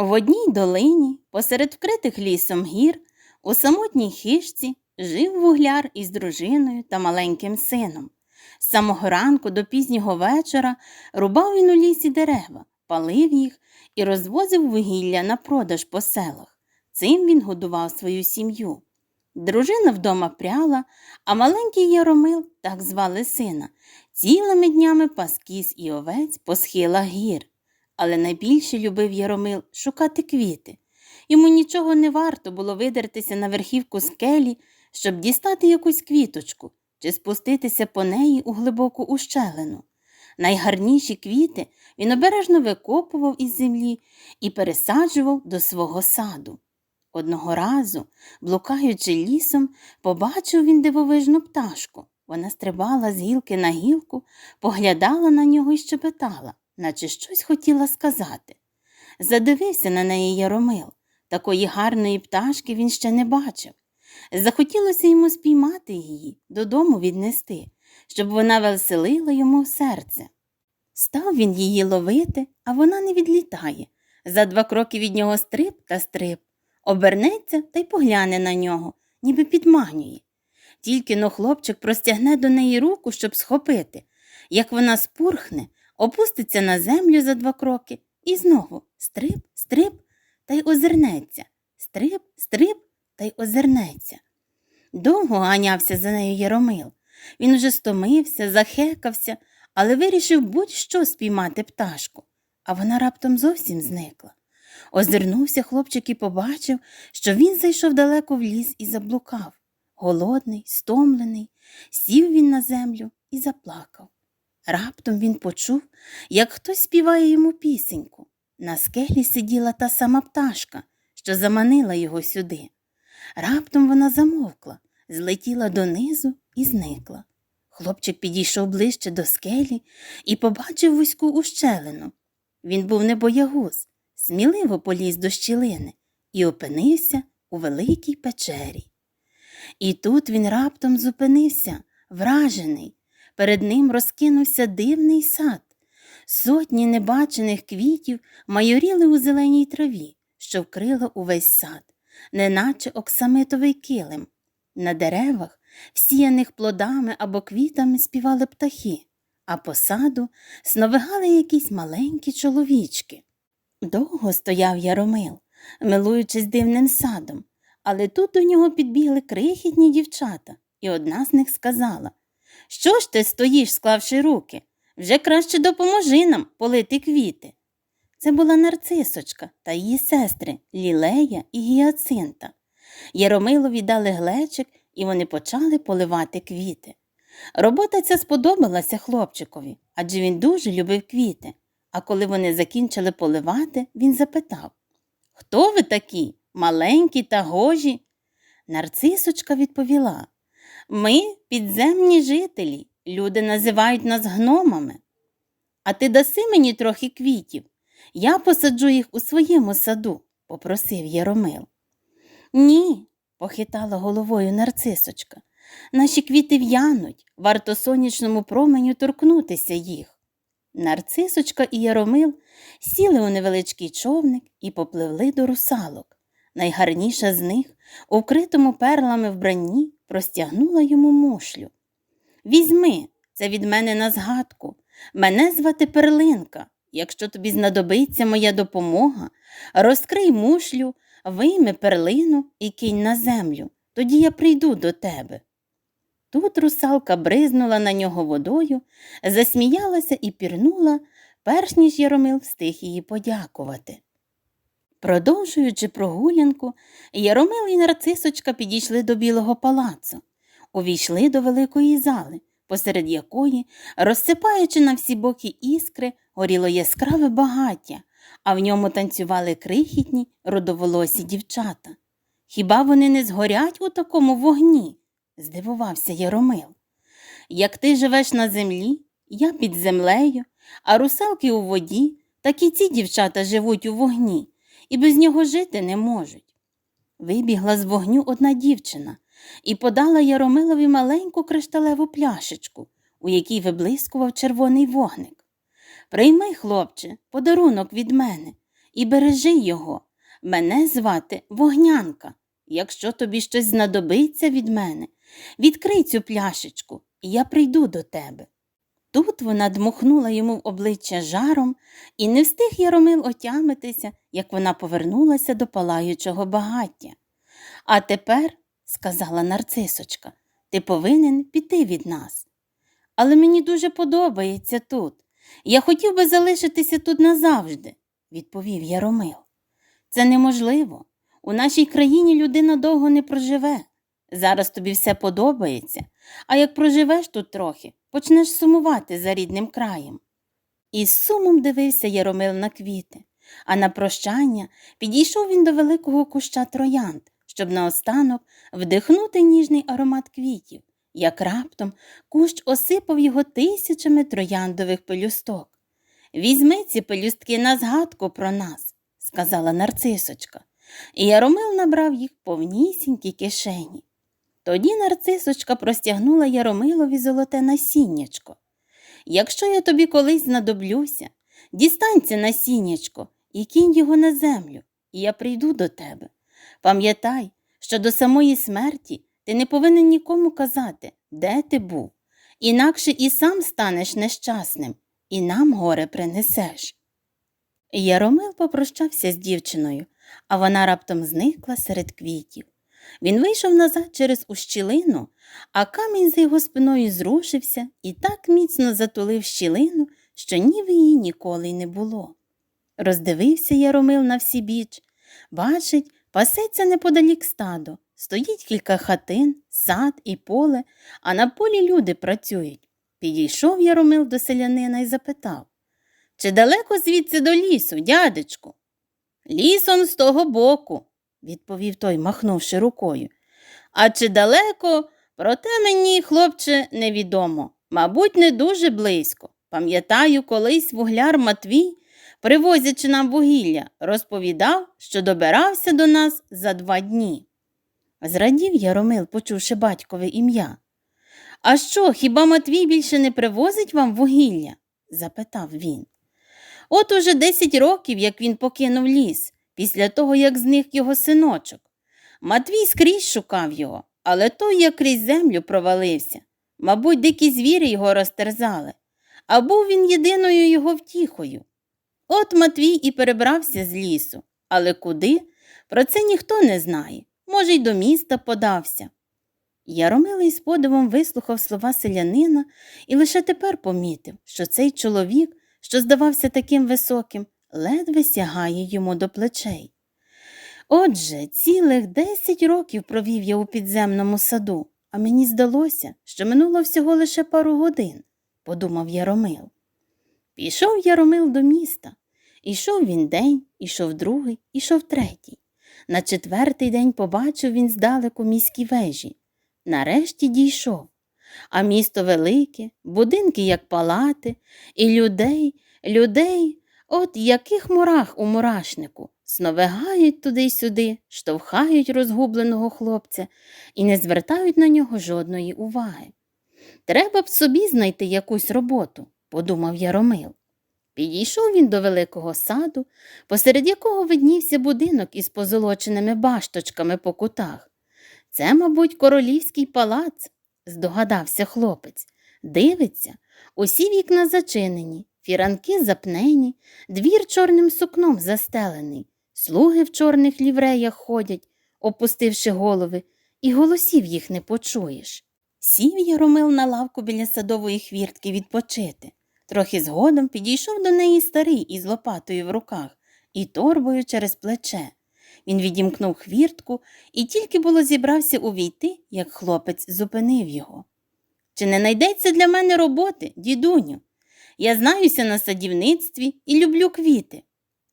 В одній долині, посеред вкритих лісом гір, у самотній хижці жив вугляр із дружиною та маленьким сином. З самого ранку до пізнього вечора рубав він у лісі дерева, палив їх і розвозив вугілля на продаж по селах. Цим він годував свою сім'ю. Дружина вдома пряла, а маленький Яромил, так звали сина, цілими днями пас кіз і овець по схилах гір. Але найбільше любив Яромил шукати квіти. Йому нічого не варто було видертися на верхівку скелі, щоб дістати якусь квіточку чи спуститися по неї у глибоку ущелину. Найгарніші квіти він обережно викопував із землі і пересаджував до свого саду. Одного разу, блукаючи лісом, побачив він дивовижну пташку. Вона стрибала з гілки на гілку, поглядала на нього і щебетала, наче щось хотіла сказати. Задивився на неї Яромил. Такої гарної пташки він ще не бачив. Захотілося йому спіймати її, додому віднести, щоб вона веселила йому серце. Став він її ловити, а вона не відлітає. За два кроки від нього стриб та стриб, обернеться та й погляне на нього, ніби підманює. Тільки но хлопчик простягне до неї руку, щоб схопити. Як вона спурхне, опуститься на землю за два кроки і знову стриб, стриб та й озирнеться, стриб, стриб та й озирнеться. Довго ганявся за нею Яромил. Він уже стомився, захекався, але вирішив будь-що спіймати пташку, а вона раптом зовсім зникла. Озирнувся хлопчик і побачив, що він зайшов далеко в ліс і заблукав. Голодний, стомлений, сів він на землю і заплакав. Раптом він почув, як хтось співає йому пісеньку. На скелі сиділа та сама пташка, що заманила його сюди. Раптом вона замовкла, злетіла донизу і зникла. Хлопчик підійшов ближче до скелі і побачив вузьку ущелину. Він був не боягуз, сміливо поліз до щілини і опинився у великій печері. І тут він раптом зупинився, вражений. Перед ним розкинувся дивний сад. Сотні небачених квітів майоріли у зеленій траві, що вкрила увесь сад, неначе оксамитовий килим. На деревах, всіяних плодами або квітами, співали птахи, а по саду сновигали якісь маленькі чоловічки. Довго стояв Яромил, милуючись дивним садом, але тут до нього підбігли крихітні дівчата, і одна з них сказала Що ж ти стоїш, склавши руки? Вже краще допоможи нам полити квіти. Це була нарцисочка та її сестри Лілея і Гіацинта. Яромилові дали глечик, і вони почали поливати квіти. Робота ця сподобалася хлопчикові, адже він дуже любив квіти. А коли вони закінчили поливати, він запитав Хто ви такі? Маленькі та гожі? Нарцисочка відповіла Ми підземні жителі. Люди називають нас гномами. А ти даси мені трохи квітів. Я посаджу їх у своєму саду, попросив Яромил. Ні, похитала головою нарцисочка. Наші квіти в'януть, варто сонячному променю торкнутися їх. Нарцисочка і Яромил сіли у невеличкий човник і попливли до русалок. Найгарніша з них, у вкритому перлами вбранні, простягнула йому мушлю. Візьми, це від мене на згадку. Мене звати Перлинка. Якщо тобі знадобиться моя допомога, розкрий мушлю, вийми перлину і кинь на землю, тоді я прийду до тебе. Тут русалка бризнула на нього водою, засміялася і пірнула, перш ніж Яромил встиг її подякувати. Продовжуючи прогулянку, Яромил і нарцисочка підійшли до білого палацу, увійшли до великої зали, посеред якої, розсипаючи на всі боки іскри, горіло яскраве багаття, а в ньому танцювали крихітні родоволосі дівчата. Хіба вони не згорять у такому вогні? здивувався Яромил. Як ти живеш на землі, я під землею, а русалки у воді, так і ці дівчата живуть у вогні і без нього жити не можуть. Вибігла з вогню одна дівчина і подала Яромилові маленьку кришталеву пляшечку, у якій виблискував червоний вогник. Прийми, хлопче, подарунок від мене. і бережи його. Мене звати Вогнянка. Якщо тобі щось знадобиться від мене, відкрий цю пляшечку, і я прийду до тебе. Тут вона дмухнула йому в обличчя жаром, і не встиг Яромил отямитися, як вона повернулася до палаючого багаття. А тепер, сказала нарцисочка, ти повинен піти від нас. Але мені дуже подобається тут. Я хотів би залишитися тут назавжди, відповів Яромил. Це неможливо. У нашій країні людина довго не проживе. Зараз тобі все подобається, а як проживеш тут трохи, почнеш сумувати за рідним краєм. І з сумом дивився Яромил на квіти, а на прощання підійшов він до великого куща троянд, щоб наостанок вдихнути ніжний аромат квітів, як раптом кущ осипав його тисячами трояндових пелюсток. Візьми ці пелюстки на згадку про нас, сказала нарцисочка, і Яромил набрав їх повнісінькі кишені. Тоді нарцисочка простягнула Яромилові золоте насіннячко. Якщо я тобі колись знадоблюся, дістань це насіннячко і кинь його на землю, і я прийду до тебе. Пам'ятай, що до самої смерті ти не повинен нікому казати, де ти був, інакше і сам станеш нещасним, і нам горе принесеш. Яромил попрощався з дівчиною, а вона раптом зникла серед квітів. Він вийшов назад через ущілину, а камінь за його спиною зрушився і так міцно затулив щілину, що ніби її ніколи й не було. Роздивився Яромил на всі біч, бачить, пасеться неподалік стадо, стоїть кілька хатин, сад і поле, а на полі люди працюють. Підійшов Яромил до селянина і запитав Чи далеко звідси до лісу, дядечку? Ліс он з того боку, відповів той, махнувши рукою. А чи далеко? Проте мені, хлопче, невідомо. Мабуть, не дуже близько. Пам'ятаю, колись вугляр Матвій, привозячи нам вугілля, розповідав, що добирався до нас за два дні. Зрадів Яромил, почувши батькове ім'я. А що, хіба Матвій більше не привозить вам вугілля? запитав він. От уже десять років, як він покинув ліс, після того, як зник його синочок. Матвій скрізь шукав його, але той як крізь землю провалився. Мабуть, дикі звірі його розтерзали, а був він єдиною його втіхою. От Матвій і перебрався з лісу, але куди? Про це ніхто не знає. Може, й до міста подався. Яромилий з подивом вислухав слова селянина і лише тепер помітив, що цей чоловік, що здавався таким високим, ледве сягає йому до плечей. Отже, цілих десять років провів я у підземному саду, а мені здалося, що минуло всього лише пару годин, подумав Яромил. Пішов Яромил до міста. Ішов він день, ішов другий, ішов третій. На четвертий день побачив він здалеку міські вежі. Нарешті дійшов. А місто велике, будинки, як палати, і людей, людей, от яких мурах у мурашнику, сновигають туди й сюди, штовхають розгубленого хлопця і не звертають на нього жодної уваги. Треба б собі знайти якусь роботу, подумав Яромил. Підійшов він до великого саду, посеред якого виднівся будинок із позолоченими башточками по кутах. Це, мабуть, королівський палац, здогадався хлопець. Дивиться, усі вікна зачинені, фіранки запнені, двір чорним сукном застелений, слуги в чорних лівреях ходять, опустивши голови, і голосів їх не почуєш. Сів Яромил на лавку біля садової хвіртки відпочити. Трохи згодом підійшов до неї старий із лопатою в руках і торбою через плече. Він відімкнув хвіртку і тільки було зібрався увійти, як хлопець зупинив його. Чи не найдеться для мене роботи, дідуню? Я знаюся на садівництві і люблю квіти.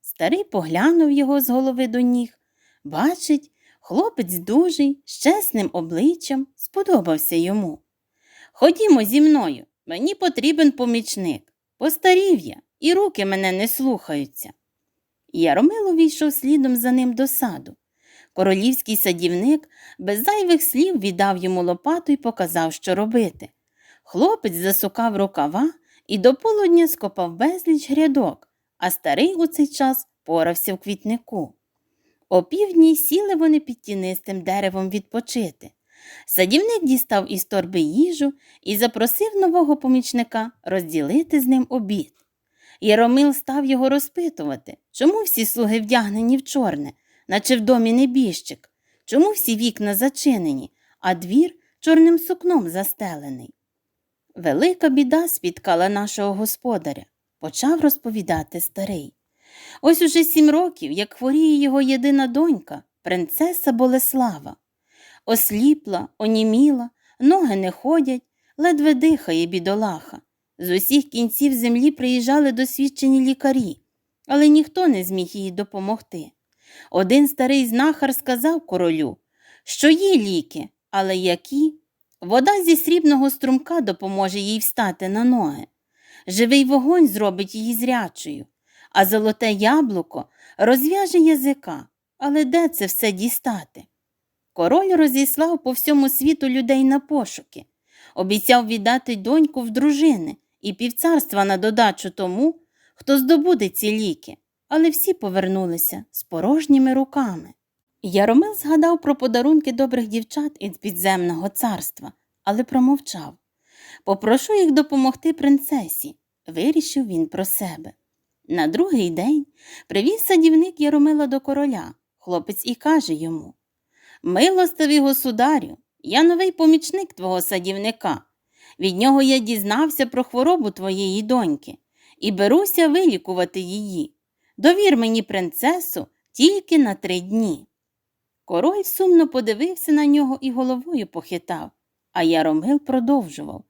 Старий поглянув його з голови до ніг. Бачить, хлопець дужий, з чесним обличчям, сподобався йому. Ходімо зі мною, мені потрібен помічник. Постарів я, і руки мене не слухаються. Яромило війшов слідом за ним до саду. Королівський садівник без зайвих слів віддав йому лопату і показав, що робити. Хлопець засукав рукава і до полудня скопав безліч грядок, а старий у цей час порався в квітнику. Опівдні сіли вони під тінистим деревом відпочити. Садівник дістав із торби їжу і запросив нового помічника розділити з ним обід. Яромил став його розпитувати, чому всі слуги вдягнені в чорне, наче в домі небіжчик, чому всі вікна зачинені, а двір чорним сукном застелений. Велика біда спіткала нашого господаря, почав розповідати старий. Ось уже сім років, як хворіє його єдина донька, принцеса Болеслава. Осліпла, оніміла, ноги не ходять, ледве дихає бідолаха. З усіх кінців землі приїжджали досвідчені лікарі, але ніхто не зміг їй допомогти. Один старий знахар сказав королю, що є ліки, але які? Вода зі срібного струмка допоможе їй встати на ноги. Живий вогонь зробить її зрячою, а золоте яблуко розв'яже язика. Але де це все дістати? Король розіслав по всьому світу людей на пошуки, обіцяв віддати доньку в дружини і півцарства на додачу тому, хто здобуде ці ліки, але всі повернулися з порожніми руками. Яромил згадав про подарунки добрих дівчат із підземного царства, але промовчав. Попрошу їх допомогти принцесі, вирішив він про себе. На другий день привіз садівник Яромила до короля. Хлопець і каже йому Милостивий государю, я новий помічник твого садівника. Від нього я дізнався про хворобу твоєї доньки і беруся вилікувати її. Довір мені принцесу тільки на три дні. Король сумно подивився на нього і головою похитав, а Яромил продовжував.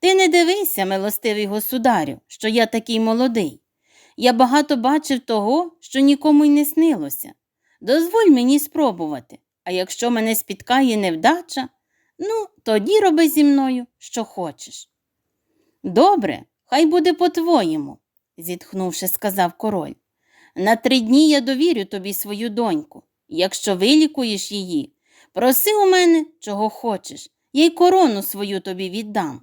Ти не дивися, милостивий государю, що я такий молодий. Я багато бачив того, що нікому й не снилося. Дозволь мені спробувати, а якщо мене спіткає невдача, ну, тоді роби зі мною, що хочеш. Добре, хай буде по-твоєму, зітхнувши, сказав король. На три дні я довірю тобі свою доньку. Якщо вилікуєш її, проси у мене, чого хочеш, я й корону свою тобі віддам.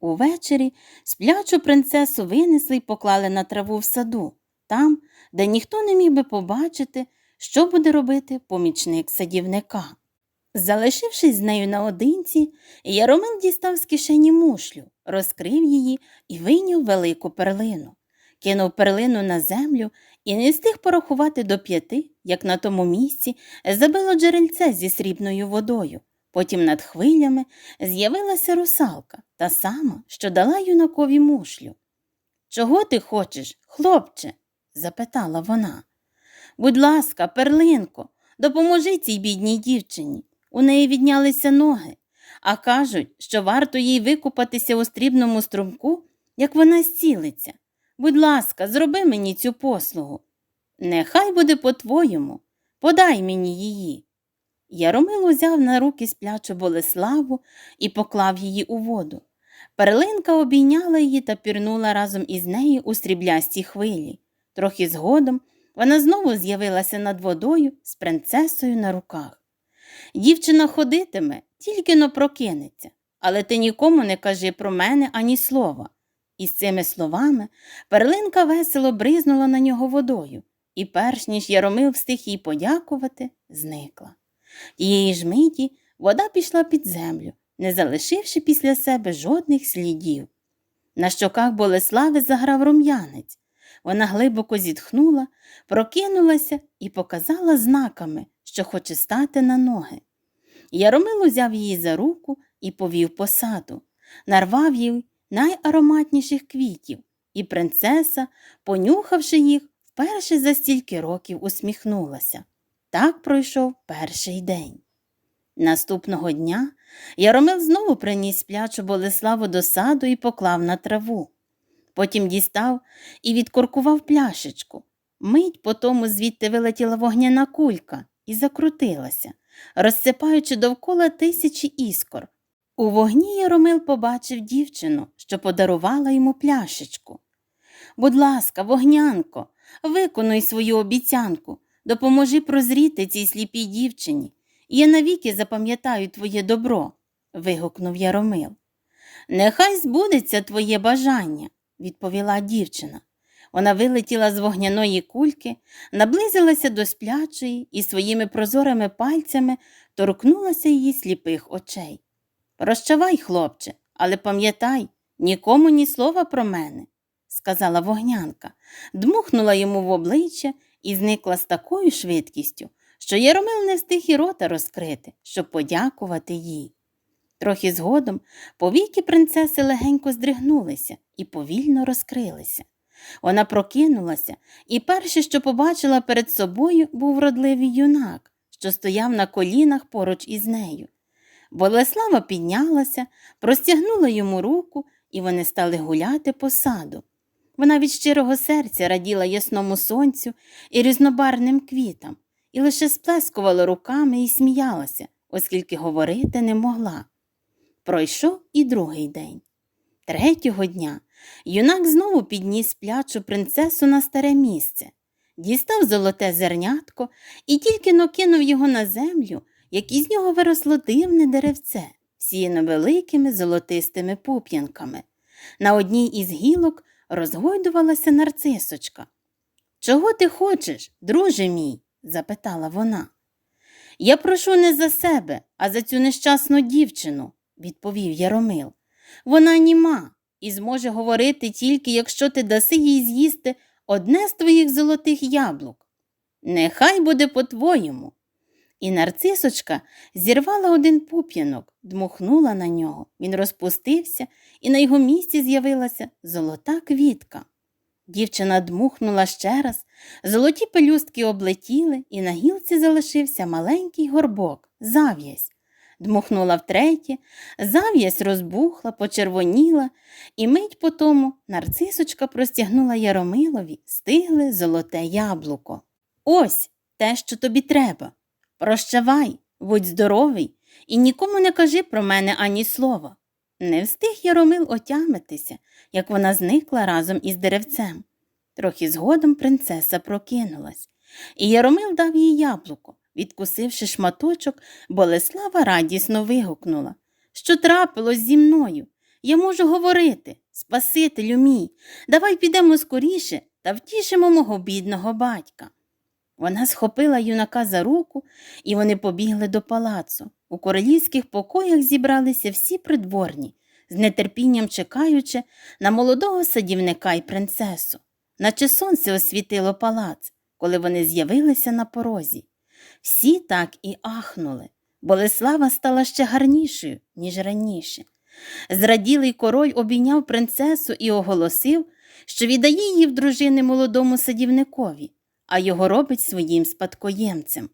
Увечері сплячу принцесу винесли й поклали на траву в саду, там, де ніхто не міг би побачити, що буде робити помічник садівника. Залишившись з нею наодинці, Яромил дістав з кишені мушлю, розкрив її і вийняв велику перлину. Кинув перлину на землю і не встиг порахувати до п'яти, як на тому місці забило джерельце зі срібною водою. Потім над хвилями з'явилася русалка, та сама, що дала юнакові мушлю. Чого ти хочеш, хлопче? запитала вона. Будь ласка, перлинко, допоможи цій бідній дівчині. У неї віднялися ноги, а кажуть, що варто їй викупатися у стрібному струмку, як вона зцілиться. Будь ласка, зроби мені цю послугу. Нехай буде по-твоєму, подай мені її. Яромил узяв на руки сплячу Болеславу і поклав її у воду. Перлинка обійняла її та пірнула разом із нею у сріблястій хвилі. Трохи згодом вона знову з'явилася над водою з принцесою на руках. Дівчина ходитиме, тільки но прокинеться, але ти нікому не кажи про мене ані слова. І з цими словами перлинка весело бризнула на нього водою, і, перш ніж Яромил встиг їй подякувати, зникла. Тієї ж миті вода пішла під землю, не залишивши після себе жодних слідів. На щоках Болеслави заграв рум'янець. Вона глибоко зітхнула, прокинулася і показала знаками, що хоче стати на ноги. Яромил узяв її за руку і повів по саду, нарвав їй найароматніших квітів, і принцеса, понюхавши їх, вперше за стільки років усміхнулася. Так пройшов перший день. Наступного дня Яромил знову приніс сплячу Болеславу до саду і поклав на траву. Потім дістав і відкоркував пляшечку. Мить по тому звідти вилетіла вогняна кулька і закрутилася, розсипаючи довкола тисячі іскор. У вогні Яромил побачив дівчину, що подарувала йому пляшечку. Будь ласка, вогнянко, виконуй свою обіцянку, допоможи прозріти цій сліпій дівчині, я навіки запам'ятаю твоє добро, вигукнув Яромил. Нехай збудеться твоє бажання, відповіла дівчина. Вона вилетіла з вогняної кульки, наблизилася до сплячої і своїми прозорими пальцями торкнулася її сліпих очей. Прощавай, хлопче, але пам'ятай, нікому ні слова про мене, сказала вогнянка, дмухнула йому в обличчя і зникла з такою швидкістю, що Яромил не встиг і рота розкрити, щоб подякувати їй. Трохи згодом повіки принцеси легенько здригнулися і повільно розкрилися. Вона прокинулася, і перше, що побачила перед собою, був вродливий юнак, що стояв на колінах поруч із нею. Болеслава піднялася, простягнула йому руку, і вони стали гуляти по саду. Вона від щирого серця раділа ясному сонцю і різнобарним квітам, і лише сплескувала руками і сміялася, оскільки говорити не могла. Пройшов і другий день. Третього дня юнак знову підніс плячу принцесу на старе місце, дістав золоте зернятко і тільки но кинув його на землю, як із нього виросло дивне деревце, всіяне великими золотистими пуп'янками. На одній із гілок розгойдувалася нарцисочка. Чого ти хочеш, друже мій? запитала вона. Я прошу не за себе, а за цю нещасну дівчину, відповів Яромил. Вона німа і зможе говорити тільки, якщо ти даси їй з'їсти одне з твоїх золотих яблук. Нехай буде по-твоєму. І нарцисочка зірвала один пуп'янок, дмухнула на нього. Він розпустився, і на його місці з'явилася золота квітка. Дівчина дмухнула ще раз, золоті пелюстки облетіли, і на гілці залишився маленький горбок, зав'язь. Дмухнула втретє, зав'язь розбухла, почервоніла, і мить по тому нарцисочка простягнула Яромилові стигле золоте яблуко. Ось те, що тобі треба. Прощавай, будь здоровий, і нікому не кажи про мене ані слова. Не встиг Яромил отямитися, як вона зникла разом із деревцем. Трохи згодом принцеса прокинулась, і Яромил дав їй яблуко. Відкусивши шматочок, Болеслава радісно вигукнула Що трапилось зі мною? Я можу говорити, Спасителю мій, давай підемо скоріше та втішимо мого бідного батька. Вона схопила юнака за руку, і вони побігли до палацу. У королівських покоях зібралися всі придворні, з нетерпінням чекаючи на молодого садівника й принцесу, наче сонце освітило палац, коли вони з'явилися на порозі. Всі так і ахнули. Болеслава стала ще гарнішою, ніж раніше. Зраділий король обійняв принцесу і оголосив, що віддає її в дружини молодому садівникові, а його робить своїм спадкоємцем.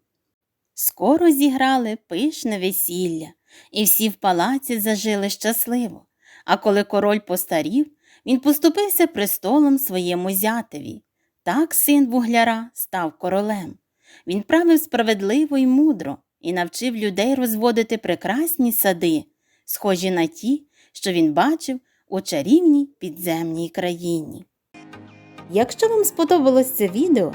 Скоро зіграли пишне весілля, і всі в палаці зажили щасливо. А коли король постарів, він поступився престолом своєму зятеві. Так син вугляра став королем. Він правив справедливо й мудро і навчив людей розводити прекрасні сади, схожі на ті, що він бачив у чарівній підземній країні. Якщо вам сподобалось це відео,